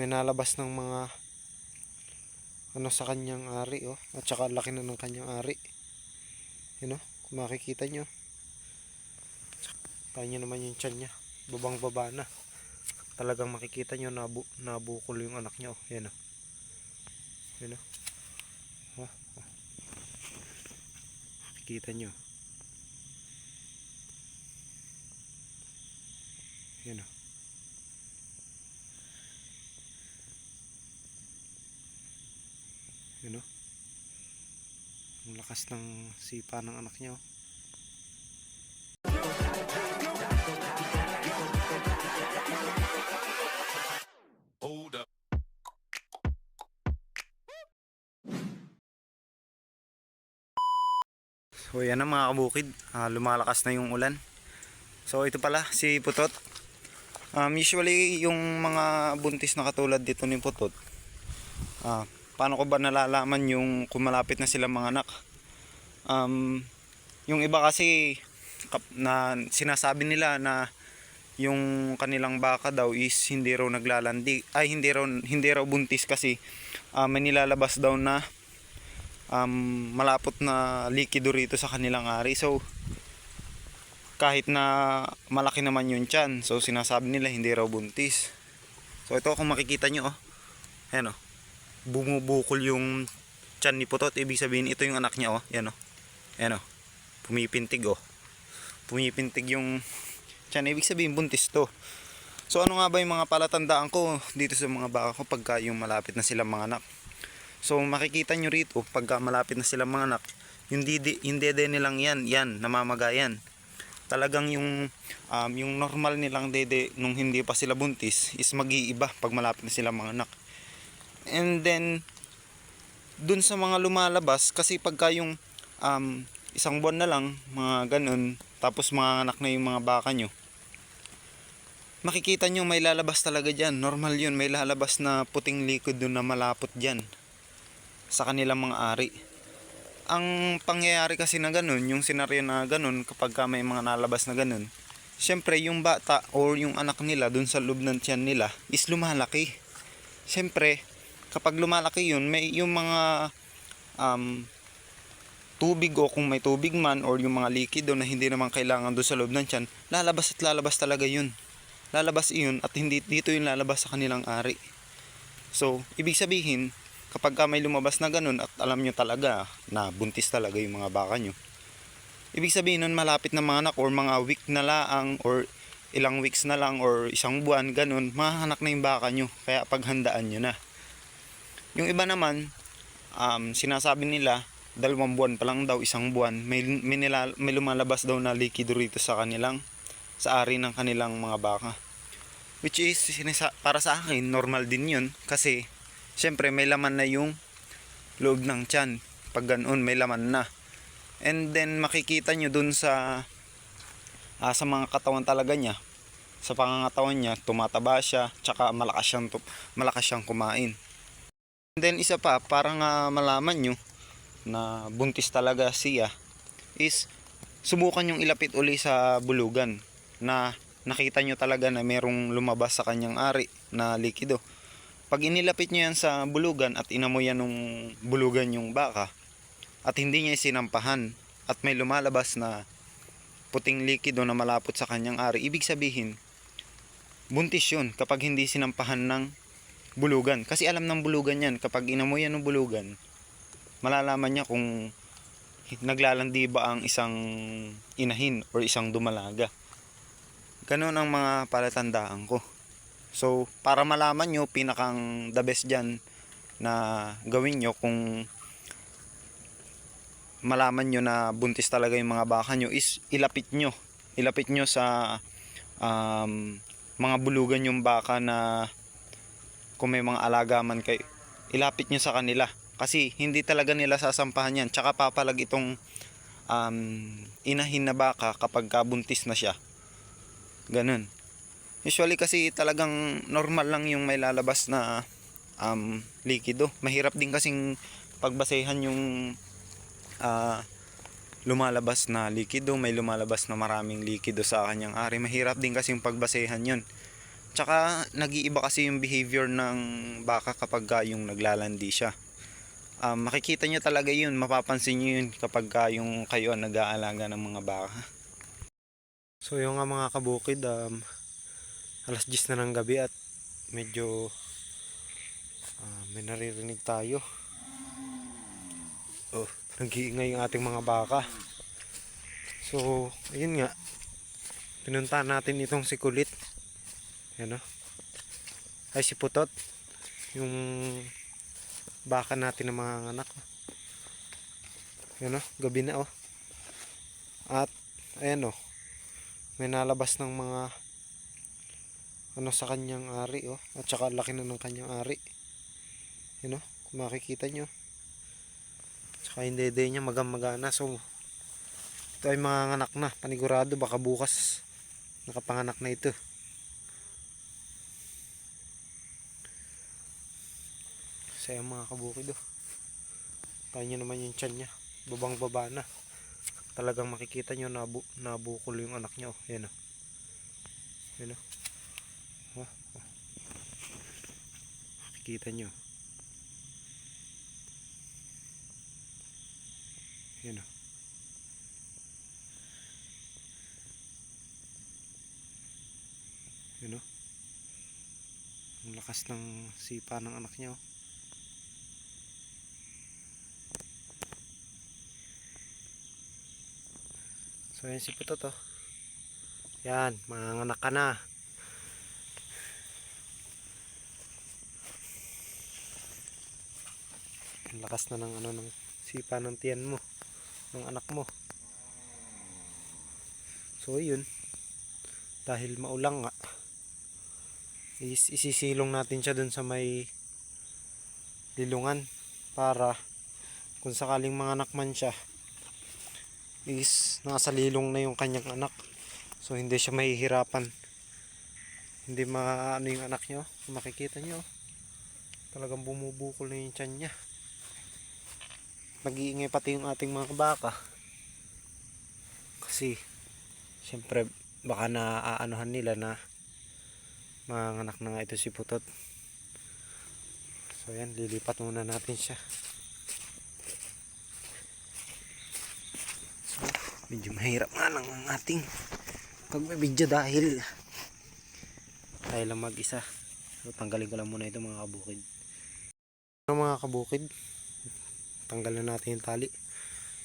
may nalabas ng mga ano sa kanyang ari oh. At saka laki na ng kanyang ari. Yun oh kung makikita nyo. Kaya nyo naman yung tiyan niya. Babang baba na. Talagang makikita nyo nabu nabukol yung anak niya oh. Yan oh. Yun oh oh, oh. makikita nyo. Yan oh Yun o. Ang lakas ng sipa ng anak niya oh. So yan na mga kabukid, Ah, lumalakas na yung ulan. So ito pala si Putot. Um, usually yung mga buntis na katulad dito ni Putot, ah, paano ko ba nalalaman yung kumalapit na sila mga anak? Um, yung iba kasi na sinasabi nila na yung kanilang baka daw is hindi raw naglalandi ay hindi raw hindi raw buntis kasi ah, may nilalabas daw na um, malapot na likido rito sa kanilang ari. So, kahit na malaki naman yung tiyan, so sinasabi nila hindi raw buntis. So, ito kung makikita nyo, oh. Ayan, oh. Bumubukol yung tiyan ni Putot. Ibig sabihin, ito yung anak niya, oh. Ayan, oh. Ayan, oh. Pumipintig, oh. Pumipintig yung tiyan. Ibig sabihin, buntis to. So, ano nga ba yung mga palatandaan ko dito sa mga baka ko pagka yung malapit na silang mga anak? So makikita nyo rito pagka malapit na sila mga anak, yung dede, yung dede nilang yan, yan, namamagayan. Talagang yung um, yung normal nilang dede nung hindi pa sila buntis is mag-iiba pag malapit na sila mga anak. And then dun sa mga lumalabas kasi pagka yung um, isang buwan na lang, mga ganun, tapos mga anak na yung mga baka nyo, makikita nyo may lalabas talaga dyan. Normal yun, may lalabas na puting liquid dun na malapot dyan sa kanilang mga ari. Ang pangyayari kasi na ganun, yung senaryo na ganun kapag ka may mga nalabas na ganun, syempre yung bata or yung anak nila dun sa loob ng tiyan nila is lumalaki. Syempre, kapag lumalaki yun, may yung mga um, tubig o kung may tubig man or yung mga likido na hindi naman kailangan doon sa loob ng tiyan, lalabas at lalabas talaga yun. Lalabas iyon at hindi dito yung lalabas sa kanilang ari. So, ibig sabihin, kapag ka may lumabas na ganun at alam nyo talaga na buntis talaga yung mga baka nyo, ibig sabihin nun malapit na mga anak or mga week na lang or ilang weeks na lang or isang buwan ganun, mahahanak na yung baka nyo. Kaya paghandaan nyo na. Yung iba naman, um, sinasabi nila, dalawang buwan pa lang daw, isang buwan, may, may, nila, may lumalabas daw na likido rito sa kanilang, sa ari ng kanilang mga baka. Which is, sinisa- para sa akin, normal din yun. Kasi, syempre, may laman na yung loob ng tiyan. Pag ganoon, may laman na. And then, makikita nyo dun sa, ah, sa mga katawan talaga niya. Sa pangangatawan niya, tumataba siya, tsaka malakas siyang, malakas siyang kumain. And then, isa pa, para nga malaman nyo na buntis talaga siya, is subukan yung ilapit uli sa bulugan na nakita nyo talaga na merong lumabas sa kanyang ari na likido. Pag inilapit nyo yan sa bulugan at inamoy yan ng bulugan yung baka at hindi niya sinampahan at may lumalabas na puting likido na malapot sa kanyang ari, ibig sabihin, buntis yun kapag hindi sinampahan ng bulugan. Kasi alam ng bulugan yan, kapag inamoy yan ng bulugan, malalaman niya kung naglalandi ba ang isang inahin or isang dumalaga. Ganun ang mga palatandaan ko. So, para malaman nyo, pinakang the best dyan na gawin nyo kung malaman nyo na buntis talaga yung mga baka nyo is ilapit nyo. Ilapit nyo sa um, mga bulugan yung baka na kung may mga alaga man kayo. Ilapit nyo sa kanila. Kasi hindi talaga nila sasampahan yan. Tsaka papalag itong um, inahin na baka kapag kabuntis na siya. Ganun. Usually kasi talagang normal lang yung may lalabas na um, likido. Mahirap din kasing pagbasehan yung ah, lumalabas na likido. May lumalabas na maraming likido sa kanyang ari. Mahirap din kasing pagbasehan yun. Tsaka nag-iiba kasi yung behavior ng baka kapag ka yung naglalandi siya. Um, makikita nyo talaga yun, mapapansin nyo yun kapag ka yung kayo nag-aalaga ng mga baka. So yung nga mga kabukid, um, alas 10 na ng gabi at medyo ah, may naririnig tayo. Oh, nag-iingay yung ating mga baka. So, ayun nga. Pinuntahan natin itong si Kulit. Yan o. Ay si Putot. Yung baka natin ng mga anak. Yan o, gabi na o. At, ayan o. May nalabas ng mga ano sa kanyang ari o. At saka laki na ng kanyang ari. Yan o, kung makikita nyo. Tsaka yung dede niya magamagana. So, ito ay mga anak na. Panigurado baka bukas nakapanganak na ito. Saya mga kabukid oh. Kaya nyo naman yung tiyan niya. Babang baba na. Talagang makikita nyo nabu nabukol yung anak niya oh. Yan oh. Yan oh. Oh, oh. Makikita nyo. Yan oh. Yun o. Ang lakas ng sipa ng anak niya oh. So yan si Putot oh. Yan, mga anak ka na. Lakas na ng ano ng sipa ng tiyan mo, ng anak mo. So yun, dahil maulang nga is isisilong natin siya dun sa may lilungan para kung sakaling mga anak man siya is nasa lilong na yung kanyang anak. So hindi siya mahihirapan. Hindi maano yung anak nyo kung makikita nyo talagang bumubukol na yung tiyan niya. Nag-iingay pati yung ating mga baka. Kasi syempre baka naaanuhan nila na mga anak na nga ito si Putot. So yan lilipat muna natin siya so medyo mahirap nga lang ang ating pagbibidyo dahil tayo lang mag isa so tanggalin ko lang muna ito mga kabukid ano mga kabukid tanggal na natin yung tali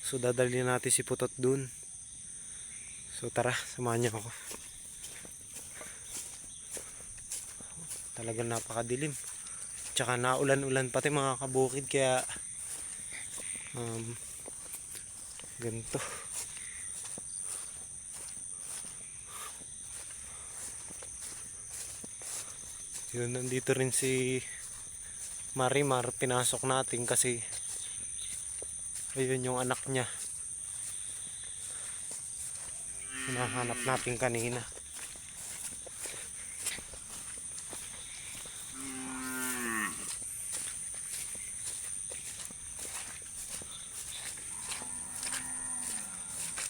so dadalhin natin si Putot dun So tara, samahan niyo ako. Talagang napakadilim. Tsaka naulan-ulan pati mga kabukid kaya um, ganito. Yun, nandito rin si Marimar. Pinasok natin kasi ayun yung anak niya. hinahanap natin kanina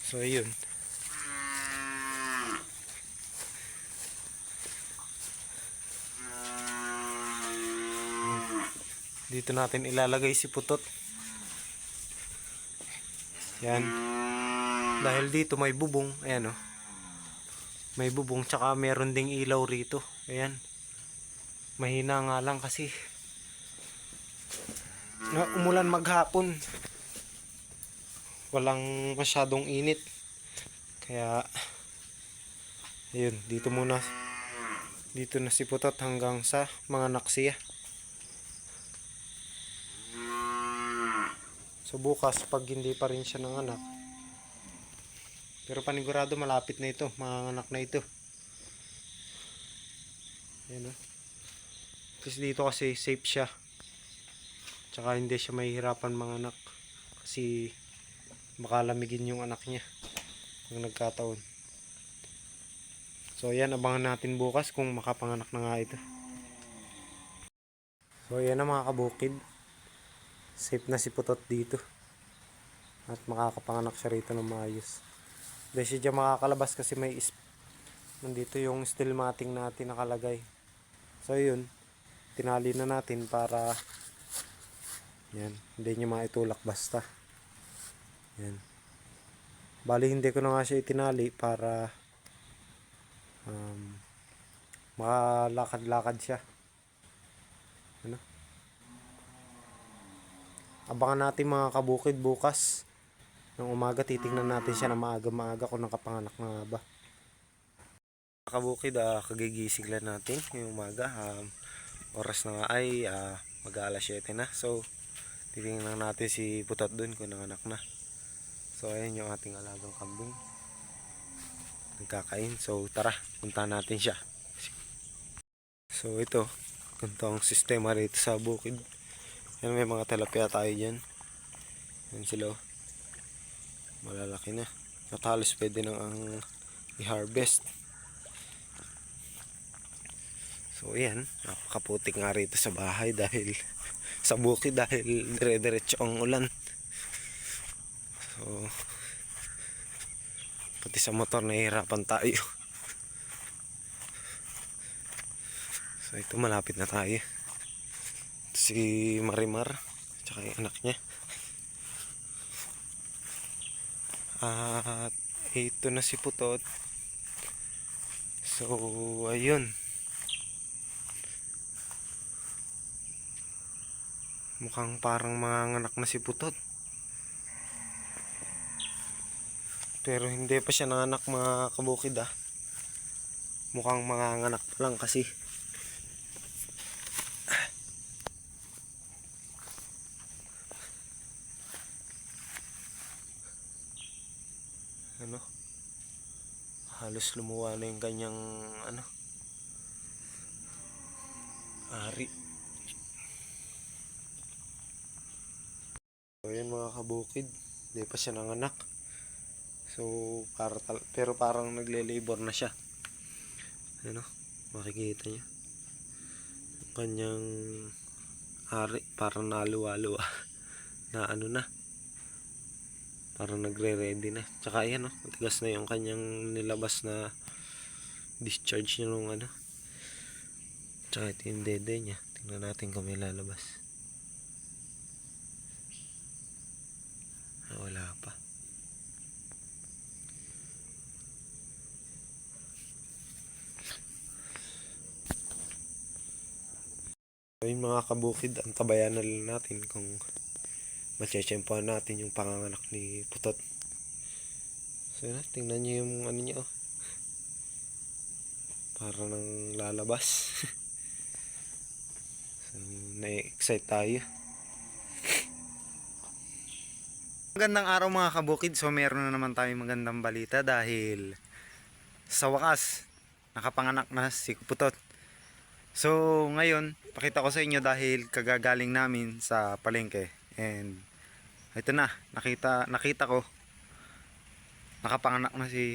so ayun dito natin ilalagay si putot. Yan. Dahil dito may bubong ayan oh may bubong tsaka meron ding ilaw rito. Ayan. Mahina nga lang kasi. Na umulan maghapon. Walang masyadong init. Kaya ayun dito muna. Dito na si Putot hanggang sa mga naksiya so bukas pag hindi pa rin siya ng anak pero panigurado malapit na ito, mga anak na ito. Ayan o. Kasi dito kasi safe siya. Tsaka hindi siya mahihirapan mga anak. Kasi makalamigin yung anak niya. Kung nagkataon. So ayan, abangan natin bukas kung makapanganak na nga ito. So ayan na mga kabukid. Safe na si Putot dito. At makakapanganak siya rito ng maayos. Dahil siya makakalabas kasi may nandito yung steel matting natin nakalagay. So yun, tinali na natin para yan, hindi niya maitulak basta. Yan. Bali hindi ko na nga siya itinali para um, makalakad-lakad siya. Ano? Abangan natin mga kabukid bukas. Nung umaga titingnan natin siya na maaga-maaga kung nakapanganak na nga ba. Kabukid, ah, kagigising lang natin yung umaga. Um, oras na nga ay ah, mag-aalas 7 na. So, titingnan natin si Putat dun kung nanganak na. So, ayan yung ating alagang kambing. Nagkakain. So, tara, punta natin siya. So, ito. Ganito ang sistema rito sa bukid. Yan, may mga talapia tayo dyan. Yan sila, oh. Malalaki na. At pwede nang ang i-harvest. So, ayan. Napakaputik nga rito sa bahay dahil sa bukid dahil dire-diretso ang ulan. So, pati sa motor nahihirapan tayo. So, ito malapit na tayo. Si Marimar, tsaka yung anak niya. At ito na si Putot. So, ayun. Mukhang parang manganak na si Putot. Pero hindi pa siya nanganak mga kabukid ah. Mukhang manganganak pa lang kasi. Ano? Halos lumuwa na yung kanyang ano? Ari. So yun mga kabukid. Hindi pa siya nanganak. So, para pero parang nagle-labor na siya. Ano? Makikita niyo. Yung kanyang ari, parang naluwa-luwa. na ano na. Parang nagre-ready na. Tsaka ayan, oh, matigas na yung kanyang nilabas na discharge niya nung ano. Tsaka ito yung dede niya. Tingnan natin kung may lalabas. Ah, wala pa. Ayun mga kabukid, ang tabayan na lang natin kung matsyempohan natin yung panganganak ni Putot. So yun, na, tingnan nyo yung ano niya oh. Para nang lalabas. so, na-excite tayo. Magandang araw mga kabukid. So meron na naman tayong magandang balita dahil sa wakas nakapanganak na si Putot. So ngayon, pakita ko sa inyo dahil kagagaling namin sa palengke. And ito na, nakita nakita ko nakapanganak na si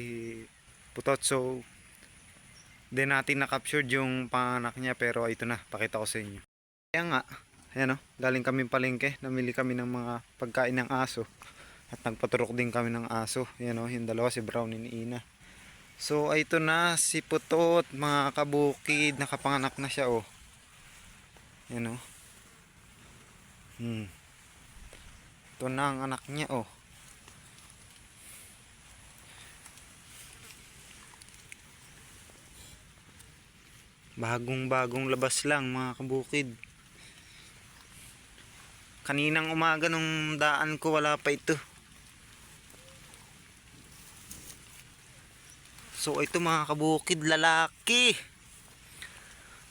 Putot. So di natin na-captured yung panganak niya pero ito na, pakita ko sa inyo. Kaya nga, ayan o, galing kami palengke, namili kami ng mga pagkain ng aso. At nagpaturok din kami ng aso. Yan o, yung dalawa, si Brown and Ina. So, ito na, si Putot, mga kabukid, nakapanganak na siya o. Yan o. Hmm. Ito na ang anak niya o. Bagong bagong labas lang mga kabukid. Kaninang umaga nung daan ko wala pa ito. So ito mga kabukid lalaki.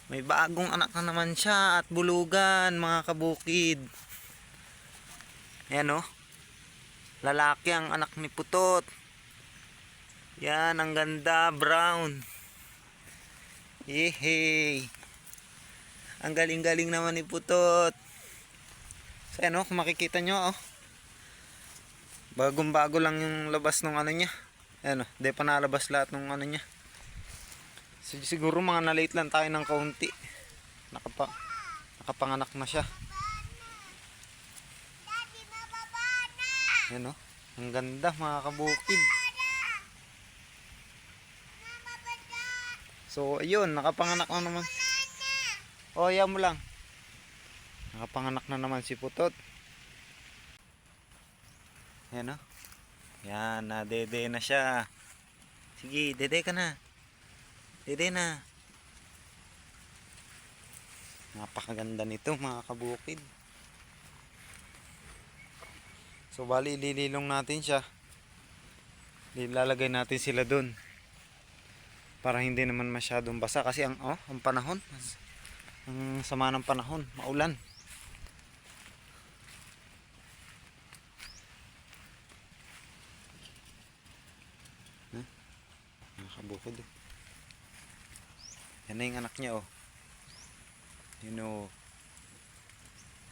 May bagong anak na naman siya at bulugan mga kabukid. Ayan o. Lalaki ang anak ni Putot. Yan ang ganda brown. Yehey. Ang galing-galing naman ni Putot. So ayan o, kung makikita nyo oh. Bagong bago lang yung labas ng ano niya. Ayan o, di pa nalabas lahat ng ano niya. Sig- Siguro mga na-late lang tayo ng kaunti. Nakapa, nakapanganak na siya. Ayan o, ang ganda mga kabukid. So ayun, nakapanganak na naman. O, ayaw mo lang. Nakapanganak na naman si Putot. Yan o. Yan, nadede na siya. Sige, dede ka na. Dede na. Napakaganda nito mga kabukid. So bali ilililong natin siya. Ilalagay natin sila dun. Para hindi naman masyadong basa kasi ang oh, ang panahon. Ang sama ng panahon, maulan. Huh? Nakabukod eh. Yan na yung anak niya oh. Yun oh.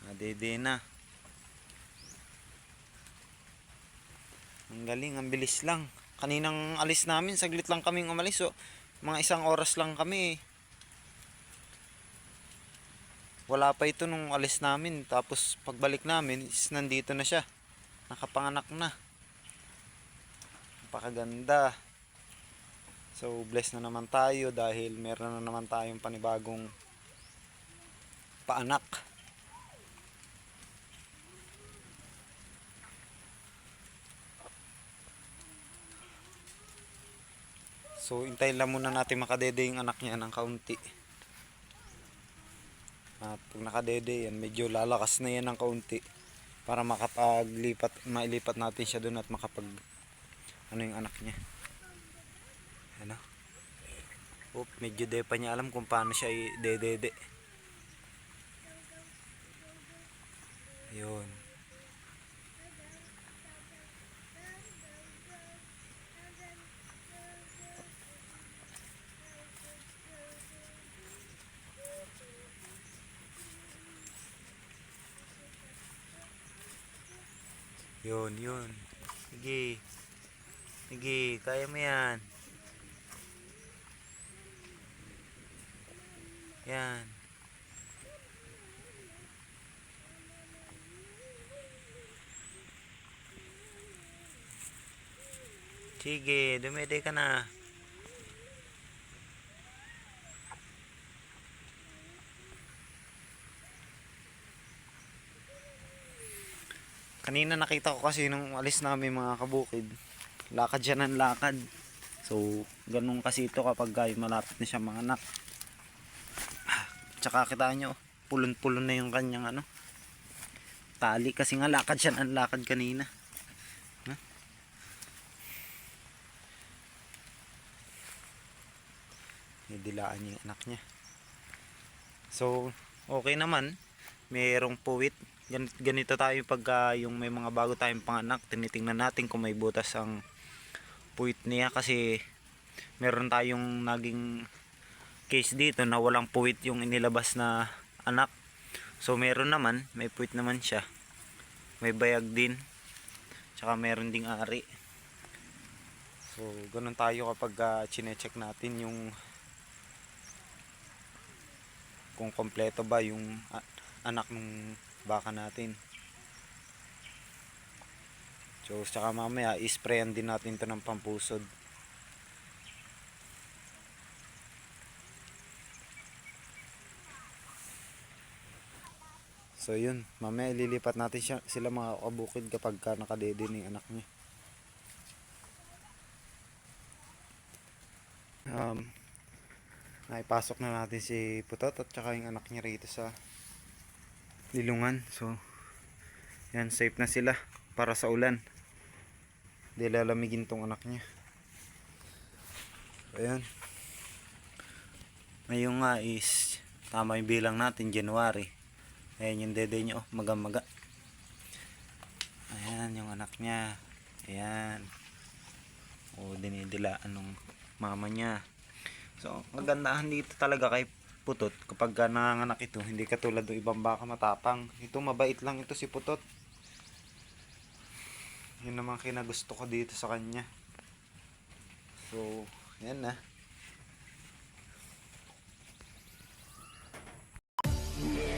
Nadede na. Ang galing, ang bilis lang. Kaninang alis namin, saglit lang kaming umalis. So, mga isang oras lang kami. Wala pa ito nung alis namin. Tapos pagbalik namin, is nandito na siya. Nakapanganak na. Napakaganda. So, blessed na naman tayo dahil meron na naman tayong panibagong paanak. So, hintayin lang muna natin makadede yung anak niya ng kaunti. At pag nakadede yan, medyo lalakas na yan ng kaunti para makapaglipat, mailipat natin siya doon at makapag ano yung anak niya. Ano? Oop, medyo de pa niya alam kung paano siya i-dedede. Yun. Yun, yun. Sige. Sige, kaya mo yan. Yan. Sige, dumede ka na. Kanina nakita ko kasi nung alis namin mga kabukid. Lakad siya ng lakad. So, ganun kasi ito kapag ay malapit na siya mga anak. Tsaka kita nyo, pulon-pulon na yung kanyang ano. Tali kasi nga lakad siya ng lakad kanina. Huh? Nidilaan niya yung anak niya. So, okay naman. Mayroong puwit. Gan- Ganito tayo pagka yung may mga bago tayong panganak. Tinitingnan natin kung may butas ang puwit niya kasi meron tayong naging case dito na walang puwit yung inilabas na anak. So meron naman, may puwit naman siya. May bayag din. Tsaka meron ding ari. So ganun tayo kapag uh, chinecheck natin yung kung kompleto ba yung a- anak ng baka natin. So, saka mamaya, isprayan din natin to ng pampusod. So, yun. Mamaya, ililipat natin siya, sila mga kabukid kapag ka nakadede ng anak niya. Um, naipasok na natin si Putot at saka yung anak niya rito sa lilungan. So, yan, safe na sila para sa ulan. Hindi lalamigin tong anak niya. Ayan. Ngayon nga is tama yung bilang natin, January. Ayan yung dede niya, maga-maga. Ayan yung anak niya. Ayan. O, dinidilaan nung mama niya. So, magandahan dito talaga kay putot kapag nanganganak ito hindi katulad ng ibang baka matapang. Ito mabait lang ito si putot. Yun naman kinagusto ko dito sa kanya. So yan na. yeah.